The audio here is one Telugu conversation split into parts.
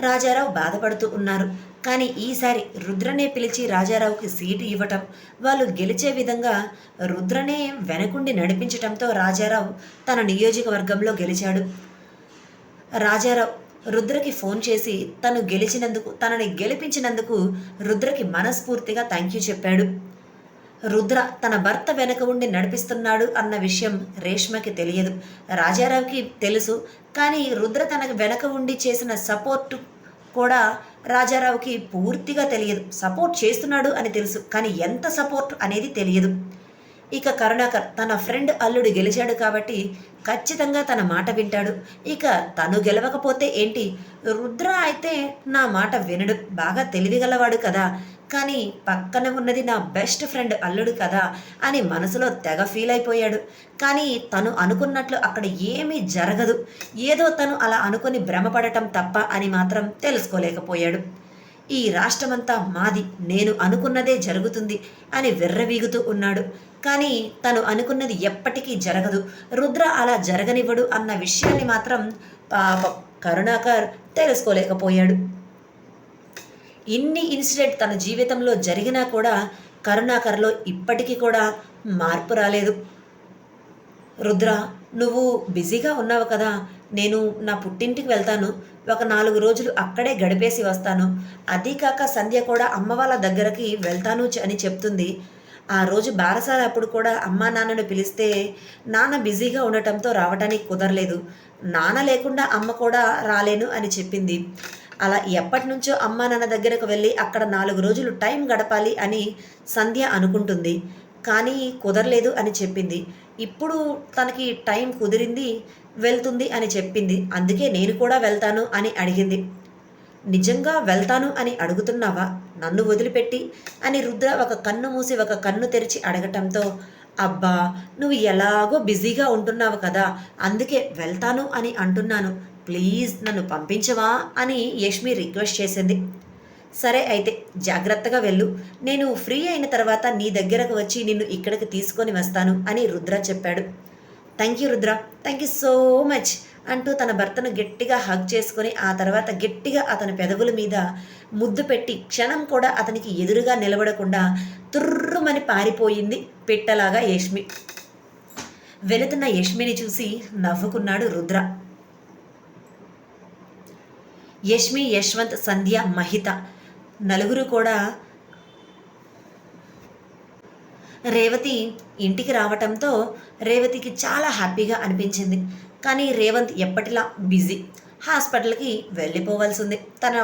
రాజారావు బాధపడుతూ ఉన్నారు. కానీ ఈసారి రుద్రనే పిలిచి రాజారావుకి సీటు ఇవ్వటం వాళ్ళు గెలిచే విధంగా రుద్రనే వెనకుండి నడిపించటంతో రాజారావు తన నియోజకవర్గంలో గెలిచాడు. రాజారావు రుద్రకి ఫోన్ చేసి తను గెలిచినందుకు తనని గెలిపించినందుకు రుద్రకి మనస్ఫూర్తిగా థ్యాంక్ యూ చెప్పాడు. రుద్ర తన భర్త వెనక ఉండి నడిపిస్తున్నాడు అన్న విషయం రేష్మకి తెలియదు. రాజారావుకి తెలుసు కానీ రుద్ర తన వెనక ఉండి చేసిన సపోర్ట్ కూడా రాజారావుకి పూర్తిగా తెలియదు. సపోర్ట్ చేస్తున్నాడు అని తెలుసు కానీ ఎంత సపోర్ట్ అనేది తెలియదు. ఇక కరుణాకర్ తన ఫ్రెండ్ అల్లుడు గెలిచాడు కాబట్టి ఖచ్చితంగా తన మాట వింటాడు. ఇక తను గెలవకపోతే ఏంటి? రుద్ర అయితే నా మాట వినడు. బాగా తెలివిగలవాడు కదా. కానీ పక్కన ఉన్నది నా బెస్ట్ ఫ్రెండ్ అల్లుడు కదా అని మనసులో తెగ ఫీల్ అయిపోయాడు. కానీ తను అనుకున్నట్లు అక్కడ ఏమీ జరగదు. ఏదో తను అలా అనుకుని భ్రమపడటం తప్ప అని మాత్రం తెలుసుకోలేకపోయాడు. ఈ రాష్ట్రమంతా మాది నేను అనుకున్నదే జరుగుతుంది అని విర్రవీగుతూ ఉన్నాడు. కానీ తను అనుకున్నది ఎప్పటికీ జరగదు. రుద్ర అలా జరగనివ్వడు అన్న విషయాన్ని మాత్రం పాప కరుణాకర్ తెలుసుకోలేకపోయాడు. ఇన్ని ఇన్సిడెంట్ తన జీవితంలో జరిగినా కూడా కరుణాకర్లో ఇప్పటికీ కూడా మార్పు రాలేదు. రుద్ర నువ్వు బిజీగా ఉన్నావు కదా. నేను నా పుట్టింటికి వెళ్తాను. ఒక నాలుగు రోజులు అక్కడే గడిపేసి వస్తాను. అదీ కాక సంధ్య కూడా అమ్మ వాళ్ళ దగ్గరకి వెళ్తాను అని చెప్తుంది. ఆ రోజు బారసాల అప్పుడు కూడా అమ్మా నాన్నను పిలిస్తే నాన్న బిజీగా ఉండటంతో రావడానికి కుదరలేదు. నాన్న లేకుండా అమ్మ కూడా రాలేను అని చెప్పింది. అలా ఎప్పటి నుంచో అమ్మా నాన్న దగ్గరకు వెళ్ళి అక్కడ నాలుగు రోజులు టైం గడపాలి అని సంధ్య అనుకుంటుంది. కానీ కుదరలేదు అని చెప్పింది. ఇప్పుడు తనకి టైం కుదిరింది వెళ్తుంది అని చెప్పింది. అందుకే నేను కూడా వెళ్తాను అని అడిగింది. నిజంగా వెళ్తాను అని అడుగుతున్నావా? నన్ను వదిలిపెట్టి అని రుద్ర ఒక కన్ను మూసి ఒక కన్ను తెరిచి అడగటంతో అబ్బా నువ్వు ఎలాగో బిజీగా ఉంటున్నావు కదా అందుకే వెళ్తాను అని అంటున్నాను. ప్లీజ్ నన్ను పంపించవా అని యష్మి రిక్వెస్ట్ చేసింది. సరే అయితే జాగ్రత్తగా వెళ్ళు. నేను ఫ్రీ అయిన తర్వాత నీ దగ్గరకు వచ్చి నిన్ను ఇక్కడికి తీసుకొని వస్తాను అని రుద్ర చెప్పాడు. Thank you Rudra. Thank you so much అంటూ తన భర్తను గట్టిగా హగ్ చేసుకొని ఆ తర్వాత గట్టిగా అతని పెదవుల మీద ముద్దు పెట్టి క్షణం కూడా అతనికి ఎదురుగా నిలబడకుండా తుర్రుమని పారిపోయింది పిట్టలాగా యష్మి. వెళుతున్న యష్మిని చూసి నవ్వుకున్నాడు రుద్ర. యష్మి యశ్వంత్ సంధ్య మహిత. నలుగురు కూడా రేవతి ఇంటికి రావటంతో రేవతికి చాలా హ్యాపీగా అనిపించింది. కానీ రేవంత్ ఎప్పటిలా బిజీ. హాస్పిటల్కి వెళ్ళిపోవాల్సింది. తన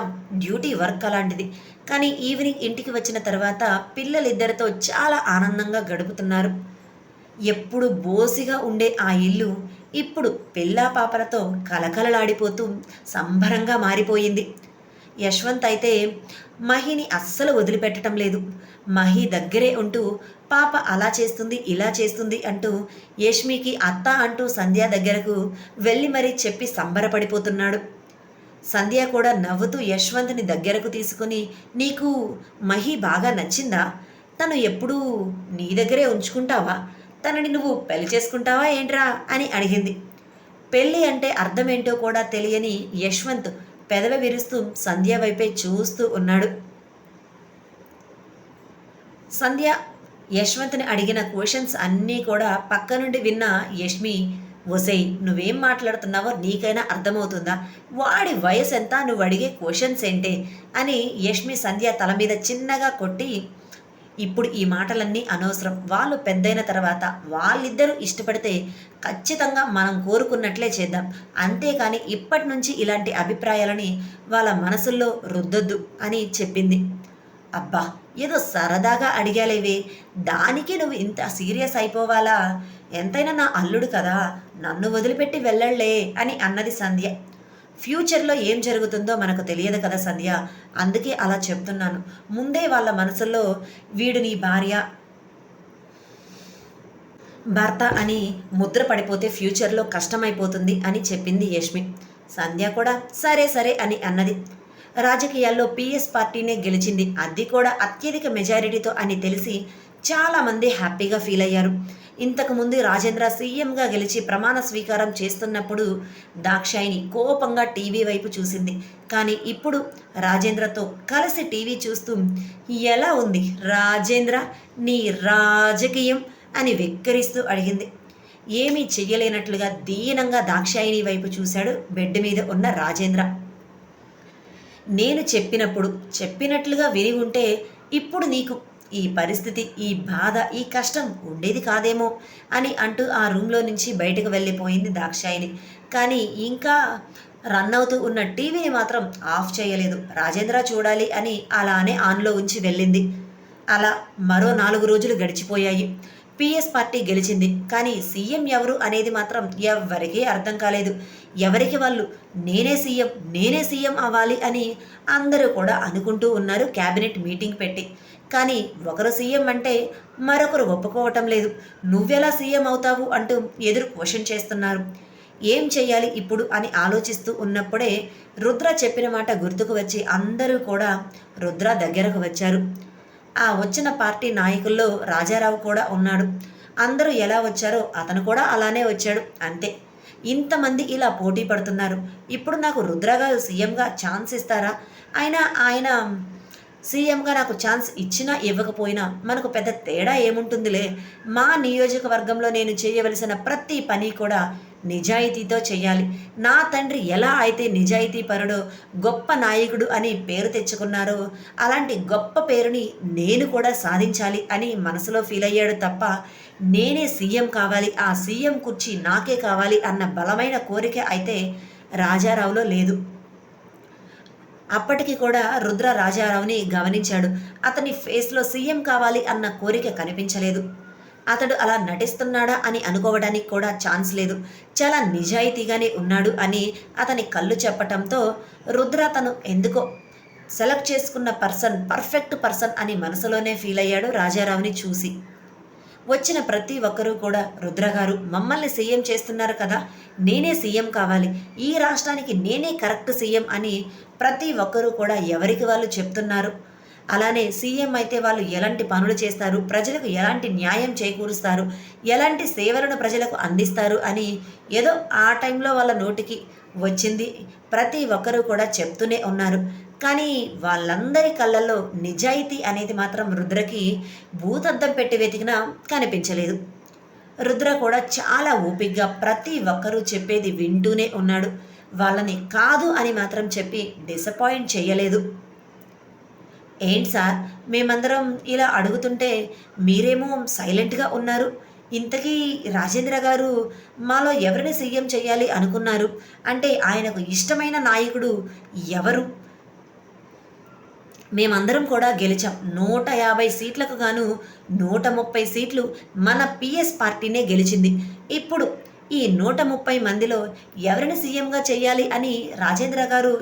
డ్యూటీ వర్క్ అలాంటిది. కానీ ఈవినింగ్ ఇంటికి వచ్చిన తర్వాత పిల్లలిద్దరితో చాలా ఆనందంగా గడుపుతున్నారు. ఎప్పుడు బోసిగా ఉండే ఆ ఇల్లు ఇప్పుడు పిల్లా పాపలతో కలకలలాడిపోతూ సంబరంగా మారిపోయింది. యశ్వంత్ అయితే మహిని అస్సలు వదిలిపెట్టడం లేదు. మహి దగ్గరే ఉంటూ పాప అలా చేస్తుంది ఇలా చేస్తుంది అంటూ యష్మికి అత్త అంటూ సంధ్య దగ్గరకు వెళ్ళి మరీ చెప్పి సంబరపడిపోతున్నాడు. సంధ్య కూడా నవ్వుతూ యశ్వంత్ని దగ్గరకు తీసుకుని నీకు మహి బాగా నచ్చిందా? తను ఎప్పుడూ నీ దగ్గరే ఉంచుకుంటావా? తనని నువ్వు పెళ్ళి చేసుకుంటావా ఏంట్రా అని అడిగింది. పెళ్ళి అంటే అర్థమేంటో కూడా తెలియని యశ్వంత్ పెదవి విరుస్తూ సంధ్య వైపే చూస్తూ ఉన్నాడు. సంధ్య యశ్వంత్ని అడిగిన క్వశ్చన్స్ అన్నీ కూడా పక్క నుండి విన్న యష్మి ఒసై నువ్వేం మాట్లాడుతున్నావో నీకైనా అర్థమవుతుందా? వాడి వయసు ఎంత నువ్వు అడిగే క్వశ్చన్స్ ఏంటే? అని యష్మి సంధ్య తల మీద చిన్నగా కొట్టి ఇప్పుడు ఈ మాటలన్నీ అనవసరం. వాళ్ళు పెద్దయిన తర్వాత వాళ్ళిద్దరూ ఇష్టపడితే ఖచ్చితంగా మనం కోరుకున్నట్లే చేద్దాం. అంతేకాని ఇప్పటి నుంచి ఇలాంటి అభిప్రాయాలని వాళ్ళ మనసుల్లో రుద్దొద్దు అని చెప్పింది. అబ్బా ఏదో సరదాగా అడిగాలేవి. దానికి నువ్వు ఇంత సీరియస్ అయిపోవాలా? ఎంతైనా నా అల్లుడు కదా నన్ను వదిలిపెట్టి వెళ్ళళ్ళే అని అన్నది సంధ్య. ఫ్యూచర్లో ఏం జరుగుతుందో మనకు తెలియదు కదా సంధ్య. అందుకే అలా చెప్తున్నాను. ముందే వాళ్ళ మనసులో వీడు నీ భార్య భర్త అని ముద్ర పడిపోతే ఫ్యూచర్లో కష్టమైపోతుంది అని చెప్పింది యష్మి. సంధ్య కూడా సరే సరే అని అన్నది. రాజకీయాల్లో పిఎస్ పార్టీనే గెలిచింది. అది కూడా అత్యధిక మెజారిటీతో అని తెలిసి చాలామంది హ్యాపీగా ఫీల్ అయ్యారు. ఇంతకుముందు రాజేంద్ర సీఎంగా గెలిచి ప్రమాణ స్వీకారం చేస్తున్నప్పుడు దాక్షాయిని కోపంగా టీవీ వైపు చూసింది. కానీ ఇప్పుడు రాజేంద్రతో కలిసి టీవీ చూస్తూ ఎలా ఉంది రాజేంద్ర? నీ రాజకీయం? అని వెక్కిరిస్తూ అడిగింది. ఏమీ చెయ్యలేనట్లుగా దీనంగా దాక్షాయిని వైపు చూశాడు బెడ్ మీద ఉన్న రాజేంద్ర. నేను చెప్పినప్పుడు చెప్పినట్లుగా విని ఉంటే ఇప్పుడు నీకు ఈ పరిస్థితి ఈ బాధ ఈ కష్టం ఉండేది కాదేమో అని అంటూ ఆ రూమ్లో నుంచి బయటకు వెళ్ళిపోయింది దాక్షాయిని కానీ ఇంకా రన్ అవుతూ ఉన్న టీవీని మాత్రం ఆఫ్ చేయలేదు. రాజేంద్ర చూడాలి అని అలానే ఆన్లో ఉంచి వెళ్ళింది. అలా మరో నాలుగు రోజులు గడిచిపోయాయి. పిఎస్ పార్టీ గెలిచింది. కానీ సీఎం ఎవరు అనేది మాత్రం ఎవరికీ అర్థం కాలేదు. ఎవరికి వాళ్ళు? నేనే సీఎం నేనే సీఎం అవ్వాలి అని అందరూ కూడా అనుకుంటూ ఉన్నారు. క్యాబినెట్ మీటింగ్ పెట్టి. కానీ ఒకరు సీఎం అంటే మరొకరు ఒప్పుకోవటం లేదు. నువ్వెలా సీఎం అవుతావు అంటూ ఎదురు క్వశ్చన్ చేస్తున్నారు. ఏం చెయ్యాలి ఇప్పుడు అని ఆలోచిస్తూ ఉన్నప్పుడే రుద్ర చెప్పిన మాట గుర్తుకు వచ్చి అందరూ కూడా రుద్ర దగ్గరకు వచ్చారు. ఆ వచ్చిన పార్టీ నాయకుల్లో రాజారావు కూడా ఉన్నాడు. అందరూ ఎలా వచ్చారో అతను కూడా అలానే వచ్చాడు. అంతే. ఇంతమంది ఇలా పోటీ పడుతున్నారు. ఇప్పుడు నాకు రుద్రగారు సీఎంగా ఛాన్స్ ఇస్తారా? అయినా ఆయన సీఎంగా నాకు ఛాన్స్ ఇచ్చినా ఇవ్వకపోయినా మనకు పెద్ద తేడా ఏముంటుందిలే. మా నియోజకవర్గంలో నేను చేయవలసిన ప్రతి పని కూడా నిజాయితీతో చేయాలి. నా తండ్రి ఎలా అయితే నిజాయితీ పరుడో గొప్ప నాయకుడు అని పేరు తెచ్చుకున్నారో అలాంటి గొప్ప పేరుని నేను కూడా సాధించాలి అని మనసులో ఫీల్ అయ్యాడు తప్ప నేనే సీఎం కావాలి ఆ సీఎం కుర్చీ నాకే కావాలి అన్న బలమైన కోరిక అయితే రాజారావులో లేదు. అప్పటికి కూడా రుద్ర రాజారావుని గమనించాడు. అతని ఫేస్లో సీఎం కావాలి అన్న కోరిక కనిపించలేదు. అతడు అలా నటిస్తున్నాడా అని అనుకోవడానికి కూడా ఛాన్స్ లేదు. చాలా నిజాయితీగానే ఉన్నాడు అని అతని కళ్ళు చెప్పటంతో రుద్ర తను ఎందుకో సెలెక్ట్ చేసుకున్న పర్సన్ పర్ఫెక్ట్ పర్సన్ అని మనసులోనే ఫీల్ అయ్యాడు రాజారావుని చూసి. వచ్చిన ప్రతి ఒక్కరూ కూడా రుద్రగారు. మమ్మల్ని సీఎం చేస్తున్నారు కదా నేనే సీఎం కావాలి. ఈ రాష్ట్రానికి నేనే కరెక్ట్ సీఎం అని ప్రతి ఒక్కరూ కూడా ఎవరికి వాళ్ళు చెప్తున్నారు? అలానే సీఎం అయితే వాళ్ళు ఎలాంటి పనులు చేస్తారు? ప్రజలకు ఎలాంటి న్యాయం చేకూరుస్తారు? ఎలాంటి సేవలను ప్రజలకు అందిస్తారు? అని ఏదో ఆ టైంలో వాళ్ళ నోటికి వచ్చింది. ప్రతి ఒక్కరూ కూడా చెప్తూనే ఉన్నారు. కానీ వాళ్ళందరి కళ్ళల్లో నిజాయితీ అనేది మాత్రం రుద్రకి భూతద్దం పెట్టి వెతికినా కనిపించలేదు. రుద్ర కూడా చాలా ఓపిగ్గా ప్రతి ఒక్కరూ చెప్పేది వింటూనే ఉన్నాడు. వాళ్ళని కాదు అని మాత్రం చెప్పి డిసప్పాయింట్ చేయలేదు. ఏంటి సార్ మేమందరం ఇలా అడుగుతుంటే మీరేమో సైలెంట్గా ఉన్నారు. ఇంతకీ రాజేంద్ర గారు మాలో ఎవరిని సీఎం చేయాలి అనుకున్నారు? అంటే ఆయనకు ఇష్టమైన నాయకుడు ఎవరు? మేమందరం కూడా గెలిచాం. నూట యాభై సీట్లకు గాను నూట ముప్పై సీట్లు మన పిఎస్ పార్టీనే గెలిచింది. ఇప్పుడు ఈ నూట ముప్పై మందిలో ఎవరిని సీఎంగా చేయాలి అని రాజేంద్ర గారు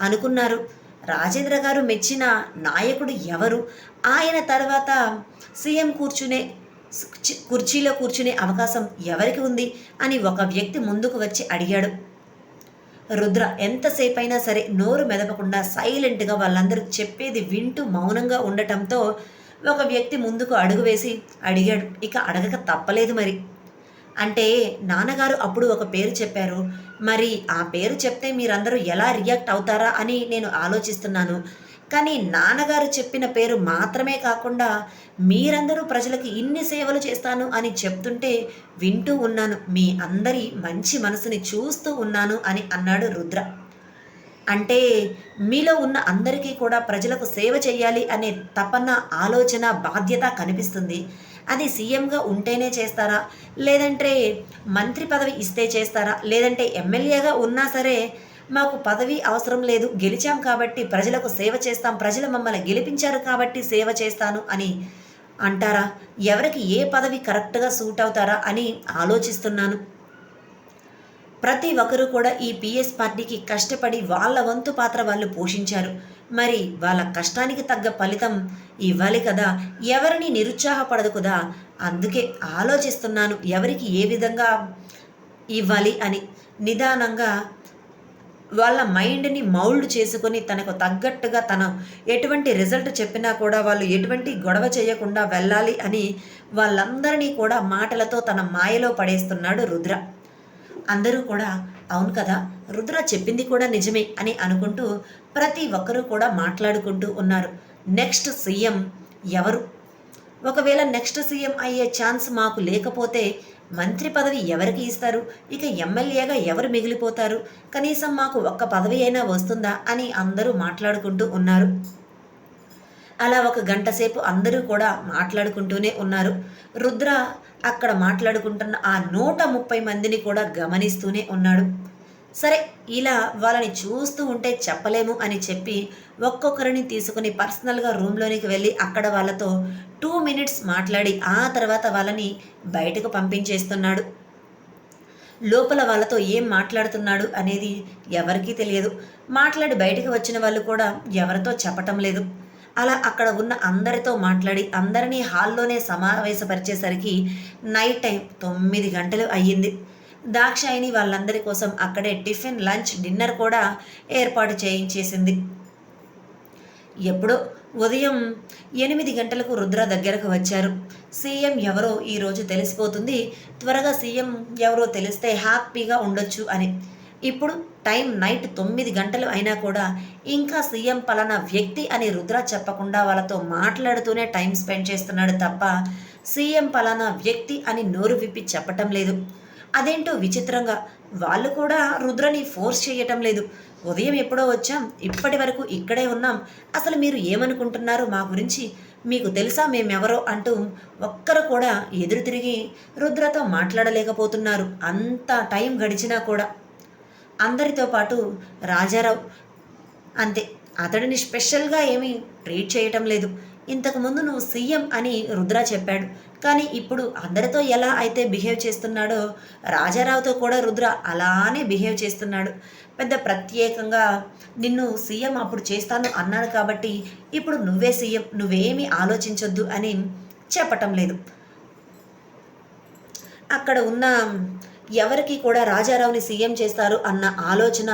అనుకున్నారు. రాజేంద్ర గారు మెచ్చిన నాయకుడు ఎవరు? ఆయన తర్వాత సీఎం కూర్చునే కుర్చీలో కూర్చునే అవకాశం ఎవరికి ఉంది అని ఒక వ్యక్తి ముందుకు వచ్చి అడిగాడు. రుద్ర ఎంతసేపైనా సరే నోరు మెదపకుండా సైలెంట్గా వాళ్ళందరూ చెప్పేది వింటూ మౌనంగా ఉండటంతో ఒక వ్యక్తి ముందుకు అడుగు వేసి అడిగాడు. ఇక అడగక తప్పలేదు మరి. అంటే నాన్నగారు అప్పుడు ఒక పేరు చెప్పారు. మరి ఆ పేరు చెప్తే మీరందరూ ఎలా రియాక్ట్ అవుతారా అని నేను ఆలోచిస్తున్నాను. కానీ నాన్నగారు చెప్పిన పేరు మాత్రమే కాకుండా మీరందరూ ప్రజలకు ఇన్ని సేవలు చేస్తాను అని చెప్తుంటే వింటూ ఉన్నాను. మీ అందరి మంచి మనసుని చూస్తూ ఉన్నాను అని అన్నాడు రుద్ర. అంటే మీలో ఉన్న అందరికీ కూడా ప్రజలకు సేవ చేయాలి అనే తపన ఆలోచన బాధ్యత కనిపిస్తుంది. అది సీఎంగా ఉంటేనే చేస్తారా? లేదంటే మంత్రి పదవి ఇస్తే చేస్తారా? లేదంటే ఎమ్మెల్యేగా ఉన్నా సరే మాకు పదవి అవసరం లేదు గెలిచాం కాబట్టి ప్రజలకు సేవ చేస్తాం ప్రజలు మమ్మల్ని గెలిపించారు కాబట్టి సేవ చేస్తాను అని అంటారా? ఎవరికి ఏ పదవి కరెక్ట్గా సూట్ అవుతారా అని ఆలోచిస్తున్నాను. ప్రతి ఒక్కరూ కూడా ఈ పిఎస్ పార్టీకి కష్టపడి వాళ్ళ వంతు పాత్ర వాళ్ళు పోషించారు. మరి వాళ్ళ కష్టానికి తగ్గ ఫలితం ఇవ్వాలి కదా ఎవరిని నిరుత్సాహపడదు కదా? అందుకే ఆలోచిస్తున్నాను ఎవరికి ఏ విధంగా ఇవ్వాలి అని. నిదానంగా వాళ్ళ మైండ్ని మౌల్డ్ చేసుకొని తనకు తగ్గట్టుగా తన ఎటువంటి రిజల్ట్ చెప్పినా కూడా వాళ్ళు ఎటువంటి గొడవ చేయకుండా వెళ్ళాలి అని వాళ్ళందరినీ కూడా మాటలతో తన మాయలో పడేస్తున్నాడు రుద్ర. అందరూ కూడా అవును కదా రుద్ర చెప్పింది కూడా నిజమే అని అనుకుంటూ ప్రతి ఒక్కరూ కూడా మాట్లాడుకుంటూ ఉన్నారు. నెక్స్ట్ సీఎం ఎవరు? ఒకవేళ నెక్స్ట్ సీఎం అయ్యే ఛాన్స్ మాకు లేకపోతే మంత్రి పదవి ఎవరికి ఇస్తారు? ఇక ఎమ్మెల్యేగా ఎవరు మిగిలిపోతారు? కనీసం మాకు ఒక్క పదవి అయినా వస్తుందా అని అందరూ మాట్లాడుకుంటూ ఉన్నారు. అలా ఒక గంట సేపు అందరూ కూడా మాట్లాడుకుంటూనే ఉన్నారు. రుద్ర అక్కడ మాట్లాడుకుంటున్న ఆ నూట ముప్పై మందిని కూడా గమనిస్తూనే ఉన్నాడు. సరే ఇలా వాళ్ళని చూస్తూ ఉంటే చెప్పలేము అని చెప్పి ఒక్కొక్కరిని తీసుకుని పర్సనల్గా రూమ్లోనికి వెళ్ళి అక్కడ వాళ్ళతో టూ మినిట్స్ మాట్లాడి ఆ తర్వాత వాళ్ళని బయటకు పంపించేస్తున్నాడు. లోపల వాళ్ళతో ఏం మాట్లాడుతున్నాడు అనేది ఎవరికీ తెలియదు. మాట్లాడి బయటకు వచ్చిన వాళ్ళు కూడా ఎవరితో చెప్పటం లేదు. అలా అక్కడ ఉన్న అందరితో మాట్లాడి అందరినీ హాల్లోనే సమావేశపరిచేసరికి నైట్ టైం తొమ్మిది గంటలు అయ్యింది. దాక్షాయిని వాళ్ళందరి కోసం అక్కడే టిఫిన్ లంచ్ డిన్నర్ కూడా ఏర్పాటు చేయించేసింది. ఎప్పుడో ఉదయం ఎనిమిది గంటలకు రుద్ర దగ్గరకు వచ్చారు. సీఎం ఎవరో ఈరోజు తెలిసిపోతుంది. త్వరగా సీఎం ఎవరో తెలిస్తే హ్యాపీగా ఉండొచ్చు అని. ఇప్పుడు టైం నైట్ తొమ్మిది గంటలు అయినా కూడా ఇంకా సీఎం పలానా వ్యక్తి అని రుద్ర చెప్పకుండా వాళ్ళతో మాట్లాడుతూనే టైం స్పెండ్ చేస్తున్నాడు తప్ప సీఎం పలానా వ్యక్తి అని నోరు విప్పి చెప్పటం లేదు. అదేంటో విచిత్రంగా. వాళ్ళు కూడా రుద్రని ఫోర్స్ చేయటం లేదు. ఉదయం ఎప్పుడో వచ్చాం. ఇప్పటి వరకు ఇక్కడే ఉన్నాం. అసలు మీరు ఏమనుకుంటున్నారు మా గురించి? మీకు తెలుసా మేమెవరో అంటూ ఒక్కరు కూడా ఎదురు తిరిగి రుద్రతో మాట్లాడలేకపోతున్నారు. అంత టైం గడిచినా కూడా. అందరితో పాటు రాజారావు అంతే. అతడిని స్పెషల్గా ఏమీ ట్రీట్ చేయటం లేదు. ఇంతకుముందు నువ్వు సీఎం అని రుద్ర చెప్పాడు. కానీ ఇప్పుడు అందరితో ఎలా అయితే బిహేవ్ చేస్తున్నాడో రాజారావుతో కూడా రుద్ర అలానే బిహేవ్ చేస్తున్నాడు. పెద్ద ప్రత్యేకంగా నిన్ను సీఎం అప్పుడు చేస్తాను అన్నాడు కాబట్టి ఇప్పుడు నువ్వే సీఎం నువ్వేమీ ఆలోచించొద్దు అని చెప్పటం లేదు. అక్కడ ఉన్న ఎవరికి కూడా రాజారావుని సీఎం చేస్తారు అన్న ఆలోచన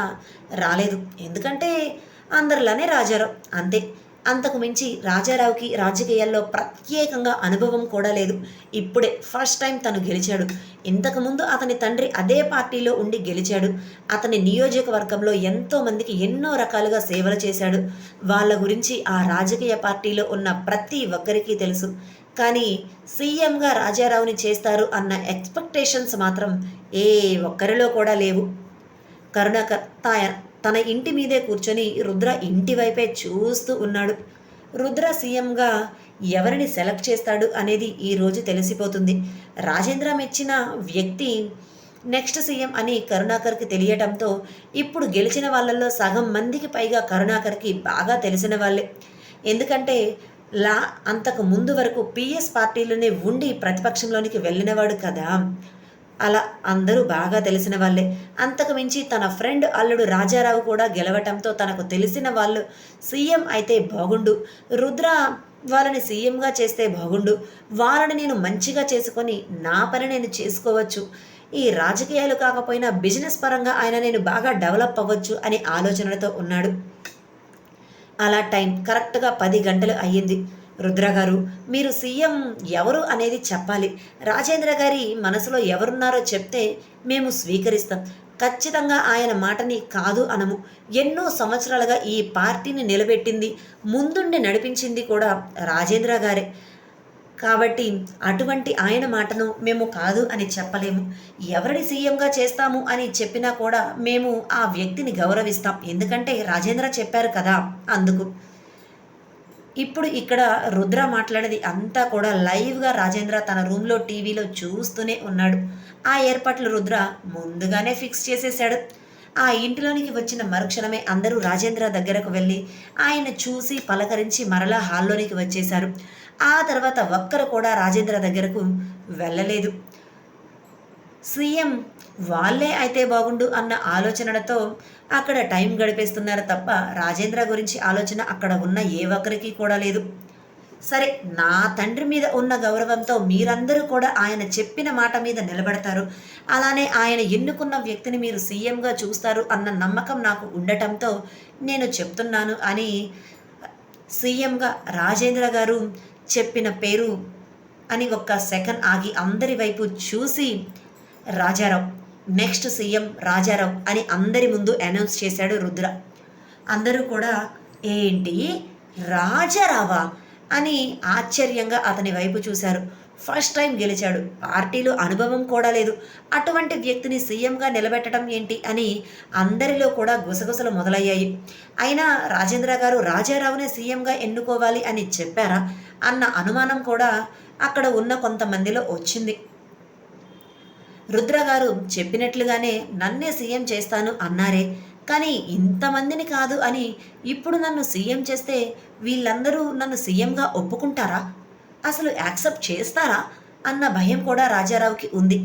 రాలేదు. ఎందుకంటే అందరిలానే రాజారావు అంతే. అంతకు మించి రాజారావుకి రాజకీయాల్లో ప్రత్యేకంగా అనుభవం కూడా లేదు. ఇప్పుడే ఫస్ట్ టైం తను గెలిచాడు. ఇంతకుముందు అతని తండ్రి అదే పార్టీలో ఉండి గెలిచాడు. అతని నియోజకవర్గంలో ఎంతో మందికి ఎన్నో రకాలుగా సేవలు చేశాడు. వాళ్ళ గురించి ఆ రాజకీయ పార్టీలో ఉన్న ప్రతి ఒక్కరికి తెలుసు. కానీ సీఎంగా రాజారావుని చేస్తారు అన్న ఎక్స్పెక్టేషన్స్ మాత్రం ఏ ఒక్కరిలో కూడా లేవు. కరుణాకర్ తాయ తన ఇంటి మీదే కూర్చొని రుద్ర ఇంటి వైపే చూస్తూ ఉన్నాడు. రుద్ర సీఎంగా ఎవరిని సెలెక్ట్ చేస్తాడు అనేది ఈరోజు తెలిసిపోతుంది. రాజేంద్ర మెచ్చిన వ్యక్తి నెక్స్ట్ సీఎం అని కరుణాకర్కి తెలియటంతో ఇప్పుడు గెలిచిన వాళ్ళల్లో సగం మందికి పైగా కరుణాకర్కి బాగా తెలిసిన వాళ్ళే. ఎందుకంటే లా అంతకు ముందు వరకు పిఎస్ పార్టీలోనే ఉండి ప్రతిపక్షంలోనికి వెళ్ళినవాడు కదా. అలా అందరూ బాగా తెలిసిన వాళ్ళే. అంతకు మించి తన ఫ్రెండ్ అల్లుడు రాజారావు కూడా గెలవటంతో తనకు తెలిసిన వాళ్ళు సీఎం అయితే బాగుండు. రుద్ర వాళ్ళని సీఎంగా చేస్తే బాగుండు. వాళ్ళని నేను మంచిగా చేసుకొని నా పని నేను చేసుకోవచ్చు. ఈ రాజకీయాలు కాకపోయినా బిజినెస్ పరంగా ఆయన నేను బాగా డెవలప్ అవ్వచ్చు అనే ఆలోచనలతో ఉన్నాడు. అలా టైం కరెక్ట్గా పది గంటలు అయ్యింది. రుద్ర గారు మీరు సీఎం ఎవరు అనేది చెప్పాలి. రాజేంద్ర గారి మనసులో ఎవరున్నారో చెప్తే మేము స్వీకరిస్తాం. ఖచ్చితంగా ఆయన మాటని కాదు అనము. ఎన్నో సంవత్సరాలుగా ఈ పార్టీని నిలబెట్టింది ముందుండి నడిపించింది కూడా రాజేంద్ర గారే. కాబట్టి అటువంటి ఆయన మాటను మేము కాదు అని చెప్పలేము. ఎవరిని సీఎంగా చేస్తాము అని చెప్పినా కూడా మేము ఆ వ్యక్తిని గౌరవిస్తాం. ఎందుకంటే రాజేంద్ర చెప్పారు కదా అందుకు. ఇప్పుడు ఇక్కడ రుద్ర మాట్లాడేది అంతా కూడా లైవ్గా రాజేంద్ర తన రూమ్లో టీవీలో చూస్తూనే ఉన్నాడు. ఆ ఏర్పాట్లు రుద్ర ముందుగానే ఫిక్స్ చేసేశాడు. ఆ ఇంటిలోనికి వచ్చిన మరుక్షణమే అందరూ రాజేంద్ర దగ్గరకు వెళ్ళి ఆయన చూసి పలకరించి మరలా హాల్లోనికి వచ్చేశారు. ఆ తర్వాత ఒక్కరు కూడా రాజేంద్ర దగ్గరకు వెళ్ళలేదు. సీఎం వాళ్ళే అయితే బాగుండు అన్న ఆలోచనలతో అక్కడ టైం గడిపేస్తున్నారు తప్ప రాజేంద్ర గురించి ఆలోచన అక్కడ ఉన్న ఏ ఒక్కరికి కూడా లేదు. సరే నా తండ్రి మీద ఉన్న గౌరవంతో మీరందరూ కూడా ఆయన చెప్పిన మాట మీద నిలబడతారు. అలానే ఆయన ఎన్నుకున్న వ్యక్తిని మీరు సీఎంగా చూస్తారు అన్న నమ్మకం నాకు ఉండటంతో నేను చెప్తున్నాను అని సీఎంగా రాజేంద్ర గారు చెప్పిన పేరు అని ఒక్క సెకండ్ ఆగి అందరి వైపు చూసి రాజారావు. నెక్స్ట్ సీఎం రాజారావు అని అందరి ముందు అనౌన్స్ చేశాడు రుద్ర. అందరూ కూడా ఏంటి? రాజారావా? అని ఆశ్చర్యంగా అతని వైపు చూశారు. ఫస్ట్ టైం గెలిచాడు. పార్టీలో అనుభవం కూడా లేదు. అటువంటి వ్యక్తిని సీఎంగా నిలబెట్టడం ఏంటి అని అందరిలో కూడా గుసగుసలు మొదలయ్యాయి. అయినా రాజేంద్ర గారు రాజారావునే సీఎంగా ఎన్నుకోవాలి అని చెప్పారా? అన్న అనుమానం కూడా అక్కడ ఉన్న కొంతమందిలో వచ్చింది. రుద్ర గారు చెప్పినట్లుగానే నన్నే సీఎం చేస్తాను అన్నారే. కానీ ఇంతమందిని కాదు అని ఇప్పుడు నన్ను సీఎం చేస్తే వీళ్ళందరూ నన్ను సీఎంగా ఒప్పుకుంటారా? అసలు యాక్సెప్ట్ చేస్తారా? అన్న భయం కూడా రాజారావుకి ఉంది.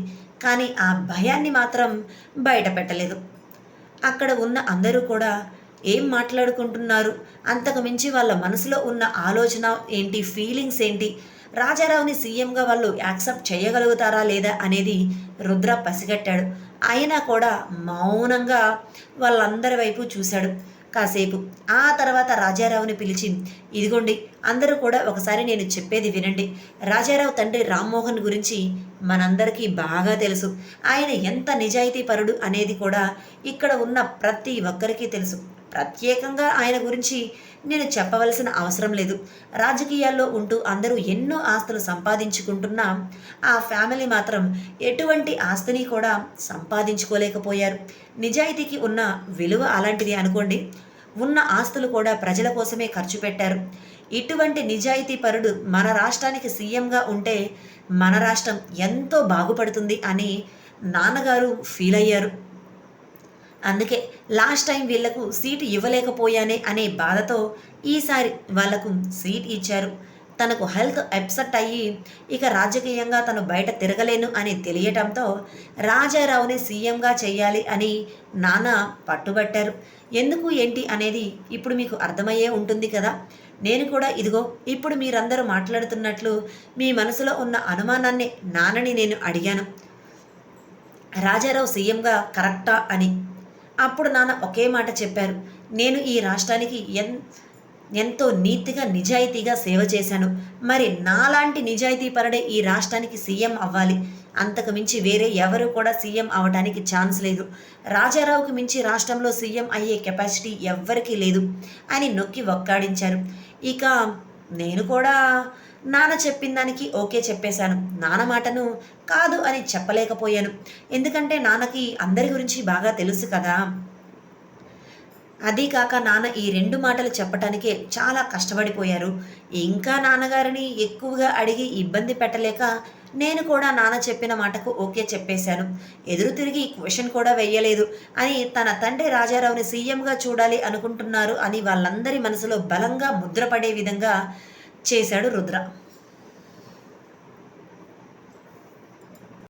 కానీ ఆ భయాన్ని మాత్రం బయట పెట్టలేదు అక్కడ ఉన్న అందరూ కూడా ఏం మాట్లాడుకుంటున్నారు? అంతకుమించి వాళ్ళ మనసులో ఉన్న ఆలోచన ఏంటి? ఫీలింగ్స్ ఏంటి? రాజారావుని సీఎంగా వాళ్ళు యాక్సెప్ట్ చేయగలుగుతారా లేదా అనేది రుద్ర పసిగట్టాడు. అయినా కూడా మౌనంగా వాళ్ళందరి వైపు చూశాడు. కాసేపు. ఆ తర్వాత రాజారావుని పిలిచి ఇదిగోండి అందరూ కూడా ఒకసారి నేను చెప్పేది వినండి. రాజారావు తండ్రి రామ్మోహన్ గురించి మనందరికీ బాగా తెలుసు. ఆయన ఎంత నిజాయితీ పరుడు అనేది కూడా ఇక్కడ ఉన్న ప్రతి ఒక్కరికి తెలుసు. ప్రత్యేకంగా ఆయన గురించి నేను చెప్పవలసిన అవసరం లేదు. రాజకీయాల్లో ఉంటూ అందరూ ఎన్నో ఆస్తులు సంపాదించుకుంటున్నా ఆ ఫ్యామిలీ మాత్రం ఎటువంటి ఆస్తిని కూడా సంపాదించుకోలేకపోయారు. నిజాయితీకి ఉన్న విలువ అలాంటిది అనుకోండి. ఉన్న ఆస్తులు కూడా ప్రజల కోసమే ఖర్చు పెట్టారు. ఇటువంటి నిజాయితీ పరుడు మన రాష్ట్రానికి సీఎంగా ఉంటే మన రాష్ట్రం ఎంతో బాగుపడుతుంది అని నాన్నగారు ఫీల్ అయ్యారు. అందుకే లాస్ట్ టైం వీళ్ళకు సీటు ఇవ్వలేకపోయానే అనే బాధతో ఈసారి వాళ్ళకు సీట్ ఇచ్చారు. తనకు హెల్త్ అప్సెట్ అయ్యి ఇక రాజకీయంగా తను బయట తిరగలేను అని తెలియటంతో రాజారావుని సీఎంగా చేయాలి అని నాన్న పట్టుబట్టారు. ఎందుకు ఏంటి అనేది ఇప్పుడు మీకు అర్థమయ్యే ఉంటుంది కదా. నేను కూడా ఇదిగో ఇప్పుడు మీరందరూ మాట్లాడుతున్నట్లు మీ మనసులో ఉన్న అనుమానాన్ని నాన్నని నేను అడిగాను. రాజారావు సీఎంగా కరెక్టా అని అప్పుడు నాన్న ఒకే మాట చెప్పారు. నేను ఈ రాష్ట్రానికి ఎన్ ఎంతో నీతిగా నిజాయితీగా సేవ చేశాను. మరి నాలాంటి నిజాయితీ పరుడే ఈ రాష్ట్రానికి సీఎం అవ్వాలి. అంతకు మించి వేరే ఎవరు కూడా సీఎం అవడానికి ఛాన్స్ లేదు. రాజారావుకి మించి రాష్ట్రంలో సీఎం అయ్యే కెపాసిటీ ఎవ్వరికీ లేదు అని నొక్కి ఒక్కాడించారు ఇక నేను కూడా నాన్న చెప్పిన దానికి ఓకే చెప్పేశాను. నాన్న మాటను కాదు అని చెప్పలేకపోయాను. ఎందుకంటే నాన్నకి అందరి గురించి బాగా తెలుసు కదా. అదీ కాక నాన్న ఈ రెండు మాటలు చెప్పటానికే చాలా కష్టపడిపోయారు. ఇంకా నాన్నగారిని ఎక్కువగా అడిగి ఇబ్బంది పెట్టలేక నేను కూడా నాన్న చెప్పిన మాటకు ఓకే చెప్పేశాను. ఎదురు తిరిగి క్వశ్చన్ కూడా వెయ్యలేదు అని తన తండ్రి రాజారావుని సీఎంగా చూడాలి అనుకుంటున్నారు అని వాళ్ళందరి మనసులో బలంగా ముద్రపడే విధంగా చేశాడు రుద్ర.